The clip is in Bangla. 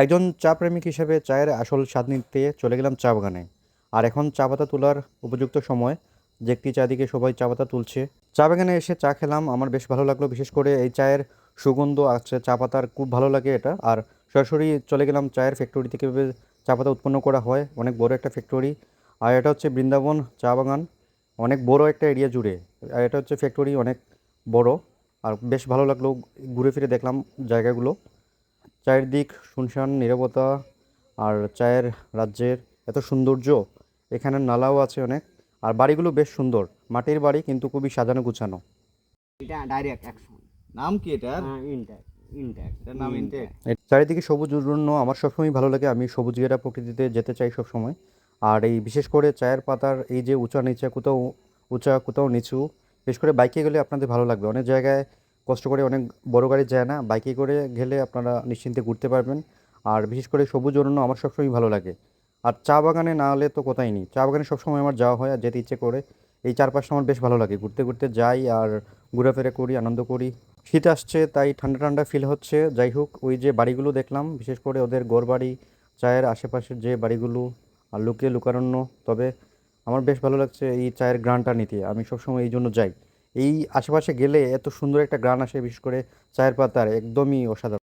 একজন চা প্রেমিক হিসেবে চায়ের আসল স্বাদ নিতে চলে গেলাম চা বাগানে। আর এখন চা পাতা তোলার উপযুক্ত সময়। যে একটি চারদিকে সবাই চা পাতা তুলছে। চা বাগানে এসে চা খেলাম, আমার বেশ ভালো লাগল। বিশেষ করে এই চায়ের সুগন্ধ আছে, চা পাতার খুব ভালো লাগে এটা। আর সরাসরি চলে গেলাম চায়ের ফ্যাক্টরি থেকে চা পাতা উৎপন্ন করা হয়। অনেক বড় একটা ফ্যাক্টরি আর এটা হচ্ছে বৃন্দাবন চা বাগান। অনেক বড় একটা এরিয়া জুড়ে। আর এটা হচ্ছে ফ্যাক্টরি অনেক বড়। আর বেশ ভালো লাগল, ঘুরে ফিরে দেখলাম জায়গাগুলো। চায়ের দিক শুনশান নীরবতা আর চায়ের রাজ্যের এত সৌন্দর্য এখানে নালাও আছে অনেক। আর বাড়িগুলো বেশ সুন্দর। মাটির বাড়ি কিন্তু খুবই সাজানো গুছানো। এটা ডাইরেক্ট অ্যাকশন নাম কি নাম ইনটেক চারিদিকে সবুজ উন্নয়ন আমার সবসময় ভালো লাগে। আমি সবুজ ঘেরা প্রকৃতিতে যেতে চাই সবসময়। আর এই বিশেষ করে চায়ের পাতার এই যে উঁচা নিচা কোথাও উঁচা কোথাও নিচু বিশেষ করে বাইকে গেলে আপনাদের ভালো লাগবে। অনেক জায়গায় কষ্ট করে অনেক বড় গাড়ি যায় না, বাইকে করে গেলে আপনারা নিশ্চিন্তে ঘুরতে পারবেন। আর বিশেষ করে সবুজ অরণ্য আমার সবসময় ভালো লাগে। আর চা বাগানে না হলে তো কোথায় নেই? চা বাগানে সবসময় আমার যাওয়া হয় আর যেতে ইচ্ছে করে। এই চারপাশটা আমার বেশ ভালো লাগে। ঘুরতে ঘুরতে যাই আর ঘোরাফেরা করি, আনন্দ করি। শীত আসছে তাই ঠান্ডা ঠান্ডা ফিল হচ্ছে। যাই হোক, ওই যে বাড়িগুলো দেখলাম, বিশেষ করে ওদের গড় বাড়ি চায়ের আশেপাশের যে বাড়িগুলো আর লুকিয়ে লুকারণ্য, তবে আমার বেশ ভালো লাগছে এই চায়ের গ্রানটা নিতে। আমি সবসময় এই জন্য যাই। এই আশেপাশে গেলে এত সুন্দর একটা গ্রান আসে বিশেষ করে চায়ের পাতার একদমই অসাধারণ।